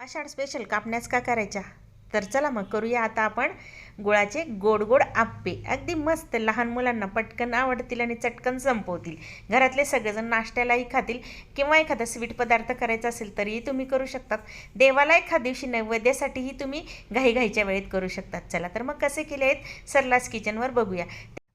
आषाढ special कापण्यास का करायच्या? तर चला मग करूया आता आपण गुळाचे गोड गोड आप्पे. अगदी मस्त लहान मुलांना पटकन आवडतील आणि चटकन संपवतील. घरातले सगळेजण नाश्त्यालाही खातील किंवा एखादा स्वीट पदार्थ करायचा असेल तरीही तुम्ही करू शकतात. देवाला एखाद दिवशी नैवेद्यासाठीही तुम्ही घाईघाईच्या वेळेत करू शकतात. चला तर मग कसे केले आहेत सरलास किचनवर बघूया.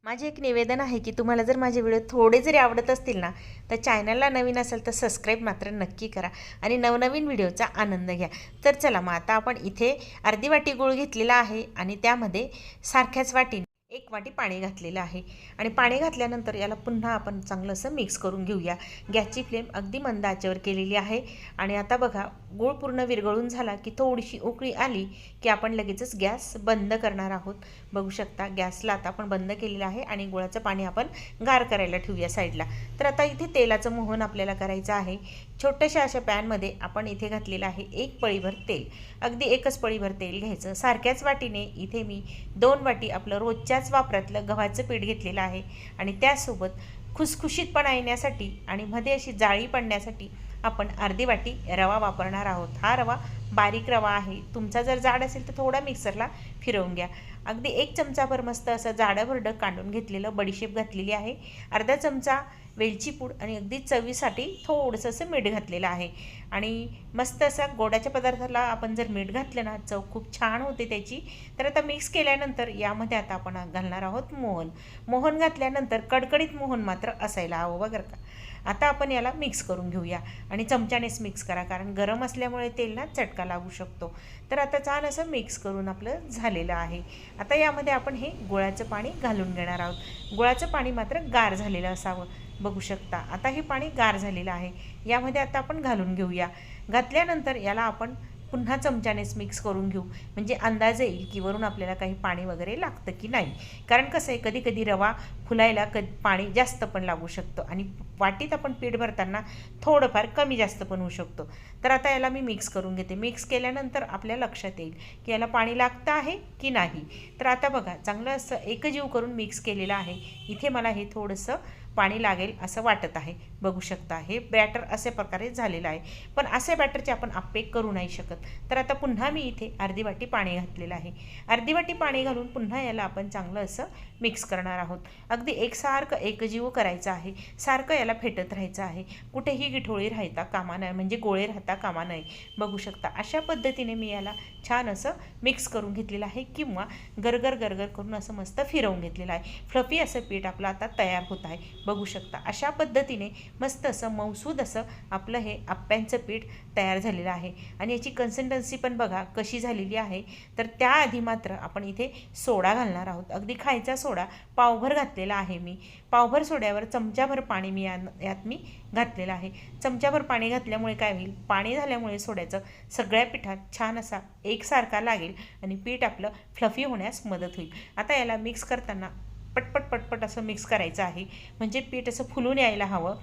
माझे एक निवेदन आहे की तुम्हाला जर माझे व्हिडिओ थोडे जरी आवडत असतील ना तर चॅनलला नवीन असेल तर सबस्क्राईब मात्र नक्की करा आणि नवनवीन व्हिडिओचा आनंद घ्या. तर चला मग आता आपण इथे अर्धी वाटी गूळ घेतलेला आहे आणि त्यामध्ये सारख्याच वाटीने एक वाटी पाणी घातलेलं आहे. आणि पाणी घातल्यानंतर याला पुन्हा आपण चांगलं असं मिक्स करून घेऊया. गॅसची फ्लेम अगदी मंद आचेवर केलेली आहे. आणि आता बघा गूळ पूर्ण विरघळून झाला की थोडीशी उकळी आली की आपण लगेचच गॅस बंद करणार आहोत. बघू शकता गॅसला आता आपण बंद केलेलं आहे आणि गुळाचं पाणी आपण गार करायला ठेवूया साईडला. तर आता इथे तेलाचं मोहन आपल्याला करायचं आहे. छोट्याशा अशा पॅनमध्ये आपण इथे घातलेलं आहे एक पळीभर तेल. अगदी एकच पळीभर तेल घ्यायचं. सारख्याच वाटीने इथे मी दोन वाटी आपलं रोजच्याच वापरातलं गव्हाचं पीठ घेतलेलं आहे. आणि त्यासोबत खुसखुशीतपणा येण्यासाठी आणि मध्ये अशी जाळी पडण्यासाठी आपण अर्धी वाटी रवा वापरणार आहोत. हा रवा बारीक रवा आहे. तुमचा जर जाड असेल तर थोडा मिक्सरला फिरवून घ्या. अगदी एक चमचाभर मस्त असं जाडं भरडं काढून घेतलेलं बडीशेप घातलेली आहे. अर्धा चमचा वेलची पूड आणि अगदी चवीसाठी थोडंसं असं मीठ घातलेलं आहे. आणि मस्त असं गोडाच्या पदार्थाला आपण जर मीठ घातलं ना चव खूप छान होते त्याची. तर आता मिक्स केल्यानंतर यामध्ये आता आपण घालणार आहोत मोहन. मोहन घातल्यानंतर कडकडीत मोहन मात्र असायला हवं बरं का. आता आपण याला मिक्स करून घेऊया. आणि चमच्यानेच मिक्स करा कारण गरम असल्यामुळे तेल ना चटका लागू शकतो. तर आता छान असं मिक्स करून आपलं झालेलं आहे. आता यामध्ये आपण हे गुळाचं पाणी घालून घेणार आहोत. गुळाचं पाणी मात्र गार झालेलं असावं. बघू शकता आता हे पाणी गार झालेलं आहे. यामध्ये आता आपण घालून घेऊया. घातल्यानंतर याला आपण पुन्हा चमच्यानेच मिक्स करून घेऊ. म्हणजे अंदाज येईल की वरून आपल्याला काही पाणी वगैरे लागतं की नाही. कारण कसं आहे कधी कधी रवा फुलायला कधी पाणी जास्त पण लागू शकतं आणि वाटीत आपण पीठ भरताना थोडंफार कमी जास्त पण होऊ शकतो. तर आता याला मी मिक्स करून घेते. मिक्स केल्यानंतर आपल्या लक्षात येईल की याला पाणी लागतं आहे की नाही. तर आता बघा चांगलं असं एकजीव करून मिक्स केलेलं आहे. इथे मला हे थोडंसं पाणी लागेल असं वाटत आहे. बघू शकता. हे बॅटर अशा प्रकारे झालेलं आहे. पण असे बॅटरचे आपण आप्पे करू नाही शकत. तर आता पुन्हा मी इथे अर्धी वाटी पाणी घातलेलं आहे. अर्धी वाटी पाणी घालून पुन्हा याला आपण चांगलं असं मिक्स करणार आहोत. अगदी एकसारखं एकजीव करायचं आहे. सारखं याला फेटत राहायचं आहे. कुठेही गिठोळी राहता कामा नये. म्हणजे गोळे राहता कामा नये. बघू शकता. अशा पद्धतीने मी याला छान असं मिक्स करून घेतलेलं आहे. किंवा गरगर गरगर करून असं मस्त फिरवून घेतलेलं आहे. फ्लफी असं पीठ आपलं आता तयार होत आहे. बघू शकता. अशा पद्धतीने मस्त असं मौसूद असं आपलं हे आप्प्यांचं पीठ तयार झालेलं आहे. आणि याची कन्सिस्टन्सी पण बघा कशी झालेली आहे. तर त्याआधी मात्र आपण इथे सोडा घालणार आहोत. अगदी खायचा सोडा पावभर घातलेला आहे मी. पावभर सोड्यावर चमच्याभर पाणी मी या यात मी घातलेलं आहे. चमच्याभर पाणी घातल्यामुळे काय होईल? पाणी झाल्यामुळे सोड्याचं सगळ्या पिठात छान असा एकसारखा लागेल आणि पीठ आपलं फ्लफी होण्यास मदत होईल. आता याला मिक्स करताना पटपट पटपट असं मिक्स करायचं आहे. म्हणजे पीठ असं फुलून यायला हवं.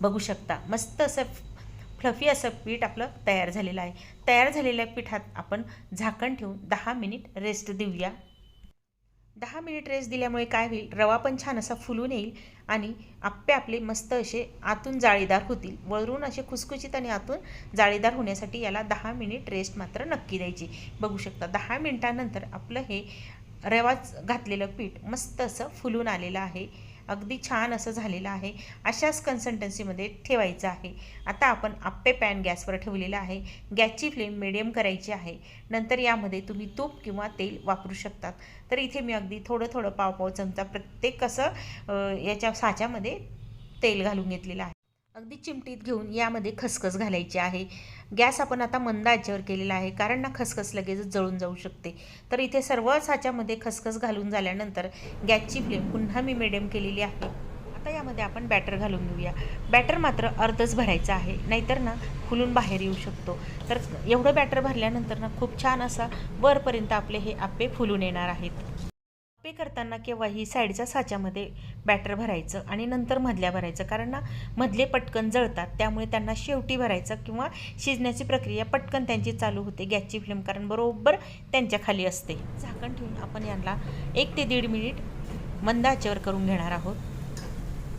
बघू शकता. मस्त असं फ्लफी असं पीठ आपलं तयार झालेलं आहे. तयार झालेल्या पिठात आपण झाकण ठेवून दहा मिनिट रेस्ट देऊया. दहा मिनिट रेस्ट दिल्यामुळे काय होईल? रवा पण छान असा फुलून येईल आणि आप्पे आपले मस्त असे आतून जाळीदार होतील. वरून असे खुसखुशीत आणि आतून जाळीदार होण्यासाठी याला दहा मिनिट रेस्ट मात्र नक्की द्यायची. बघू शकता दहा मिनिटानंतर आपलं हे रवाच घातलेलं पीठ मस्त असं फुलून आलेलं आहे. अगदी छान असं झालेलं आहे. अशाच कन्सल्टन्सीमध्ये ठेवायचं आहे. आता आपण आप्पे पॅन गॅसवर ठेवलेलं आहे. गॅसची फ्लेम मिडियम करायची आहे. नंतर यामध्ये तुम्ही तूप किंवा तेल वापरू शकतात. तर इथे मी अगदी थोडं थोडं पाव पाव चमचा प्रत्येक असं याच्या साच्यामध्ये तेल घालून घेतलेलं आहे. अगदी चिमटीत घेऊन यामध्ये खसखस घालायची आहे. गॅस आपण आता मंद आचेवर केलेला आहे कारण ना खसखस लगेचच जळून जाऊ शकते. तर इथे सर्व साच्यामध्ये खसखस घालून झाल्यानंतर गॅसची फ्लेम पुन्हा मी मिडियम केलेली आहे. आता यामध्ये आपण बॅटर घालून घेऊया. बॅटर मात्र अर्धच भरायचं आहे नाहीतर ना फुलून बाहेर येऊ शकतो. तर एवढं बॅटर भरल्यानंतर ना खूप छान असा वरपर्यंत आपले हे आप्पे फुलून येणार आहेत. पे करताना केव्हाही साईडच्या साच्यामध्ये बॅटर भरायचं आणि नंतर मधल्या भरायचं. कारण ना मधले पटकन जळतात त्यामुळे त्यांना शेवटी भरायचं किंवा शिजण्याची प्रक्रिया पटकन त्यांची चालू होते गॅसची फ्लेम. कारण बरोबर त्यांच्या खाली असते. झाकण ठेवून आपण यांना एक ते दीड मिनिट मंद आचेवर करून घेणार आहोत.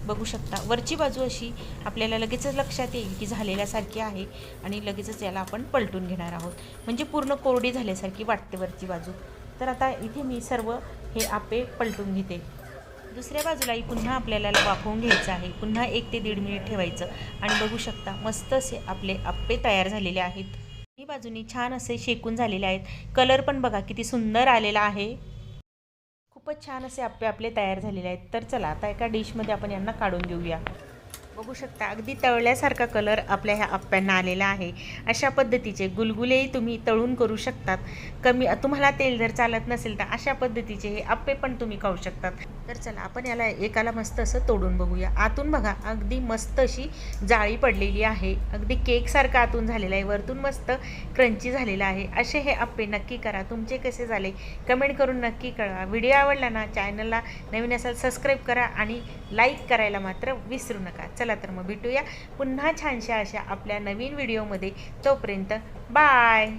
बघू शकता वरची बाजू अशी आपल्याला लगेचच लक्षात येईल की झालेल्यासारखी आहे आणि लगेचच याला आपण पलटून घेणार आहोत. म्हणजे पूर्ण कोरडी झाल्यासारखी वाटते वरची बाजू. तर आता इथे मी सर्व हे आपे पलटून घेते. दुसऱ्या बाजूलाही पुन्हा आपल्याला वाफवून घ्यायचं आहे. पुन्हा एक ते दीड मिनिट ठेवायचं. आणि बघू शकता मस्त असे आपले आप्पे तयार झालेले आहेत. ही बाजूनी छान असे शेकून झालेले आहेत. कलर पण बघा किती सुंदर आलेला आहे. खूपच छान असे आप्पे आपले तयार झालेले आहेत. तर चला आता एका डिशमध्ये आपण यांना काढून घेऊया बघू शकता अगदी तळल्यासारखा कलर आपल्या ह्या आप्प्यांना आलेला आहे. अशा पद्धतीचे गुलगुलेही तुम्ही तळून करू शकतात. कमी तुम्हाला तेल जर चालत नसेल तर अशा पद्धतीचे हे आप्पे पण तुम्ही खाऊ शकतात. तर चला आपण याला एकाला मस्त असं तोडून बघूया. आतून बघा अगदी मस्त अशी जाळी पडलेली आहे. अगदी केकसारखं आतून झालेलं आहे. वरतून मस्त क्रंची झालेला आहे. असे हे आप्पे नक्की करा. तुमचे कसे झाले कमेंट करून नक्की कळवा. व्हिडिओ आवडला ना चॅनलला नवीन असाल सबस्क्राईब करा आणि लाईक करायला मात्र विसरू नका. चला तर मग भेटूया पुन्हा छानशा अशा आपल्या नवीन व्हिडिओमध्ये. तोपर्यंत बाय!